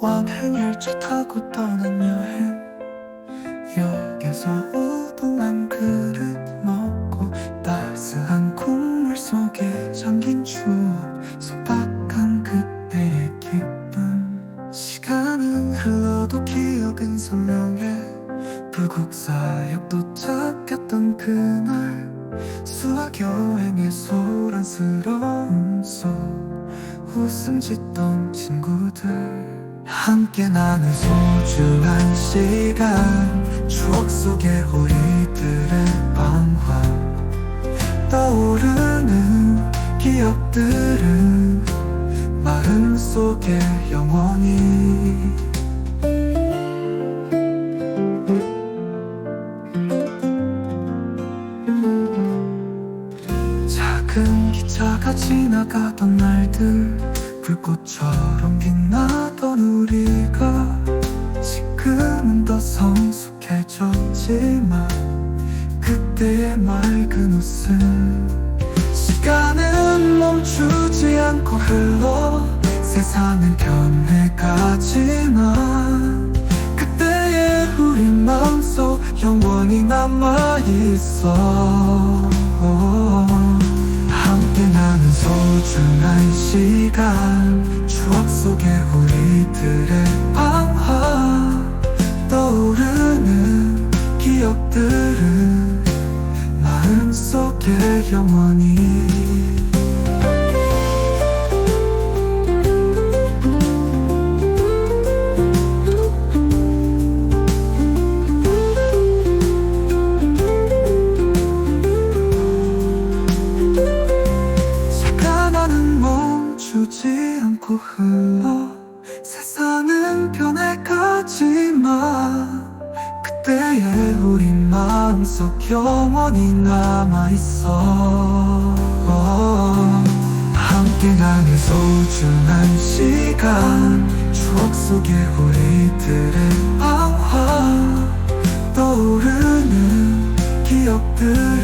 왕행열차 타고 떠난 여행. 역에서 우동 한 그릇 먹고 따스한 국물 속에 잠긴 추억 소박한 그때의 기쁨. 시간은 흘러도 기억은 선명해. 불국사역도 잡혔던 그날 수학 여행의 소란스러운 속 웃음 짓던 친구들 함께 나눈 소중한 시간. 추억 속에 우리들의 방황. 떠오르는 기억들은 마음 속에 영원히. 작은 기차가 지나가던 날들 불꽃처럼 빛나던 우리가 지금은 더 성숙해졌지만 그때의 맑은 웃음 시간은 멈추지 않고 흘러 세상은 변해가지만 그때의 우리 마음속 영원히 남아있어 시간 추억 속에 우리들의 방황 떠오르는 기억들은 마음속에 영원히 주지 않고 흘러 세상은 변해가지만 그때의 우리 마음속 영원히 남아있어. 함께 가는 소중한 시간 추억 속에 우리들의 방황 떠오르는 기억들.